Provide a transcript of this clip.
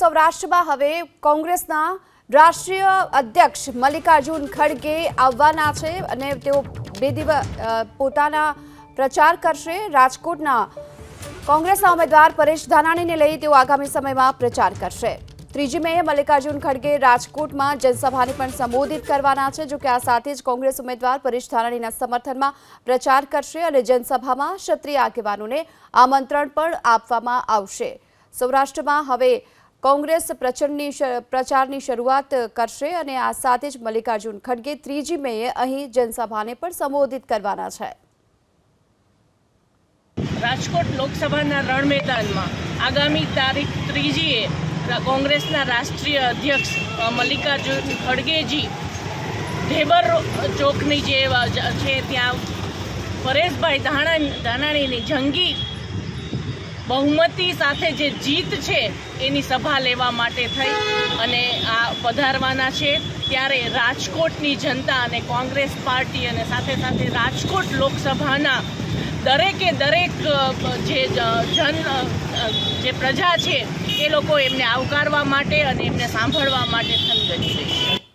સૌરાષ્ટ્રમાં હવે કોંગ્રેસના રાષ્ટ્રીય અધ્યક્ષ મલ્લિકાર્જુન ખડગે આવવાના છે અને તેઓ બે દિવસ પોતાના પ્રચાર કરશે. રાજકોટના કોંગ્રેસના ઉમેદવાર પરેશ ધાનાણીને લઈ તેઓ આગામી સમયમાં પ્રચાર કરશે. ત્રીજી મેએ મલ્લિકાર્જુન ખડગે રાજકોટમાં જનસભાને પણ સંબોધિત કરવાના છે, જોકે આ સાથે જ કોંગ્રેસ ઉમેદવાર પરેશ ધાનાણીના સમર્થનમાં પ્રચાર કરશે અને જનસભામાં ક્ષત્રિય આગેવાનોને આમંત્રણ પણ આપવામાં આવશે. સૌરાષ્ટ્રમાં હવે કોંગ્રેસ પ્રચંડની પ્રચારની શરૂઆત કરશે અને આ સાથે જ મલ્લિકાર્જુન ખડગે ત્રીજી મેએ અહીં જનસભાને પણ સંબોધિત કરવાના છે. રાજકોટ લોકસભાના રણ મેદાનમાં આગામી તારીખ ત્રીજીએ કોંગ્રેસના રાષ્ટ્રીય અધ્યક્ષ મલ્લિકાર્જુન ખડગેજી ઢેબર ચોકની જે છે ત્યાં પરેશભાઈ ધાણા, ધાનાણીની જંગી બહુમતી સાથે જે જીત છે, એની સભા લેવા માટે થઈ અને આ પધારવાના છે. ત્યારે રાજકોટની જનતા અને કોંગ્રેસ પાર્ટી અને સાથે સાથે રાજકોટ લોકસભાના દરેકે દરેક જે જન જે પ્રજા છે, એ લોકો એમને આવકારવા માટે અને એમને સાંભળવા માટે થનગની રહી છે.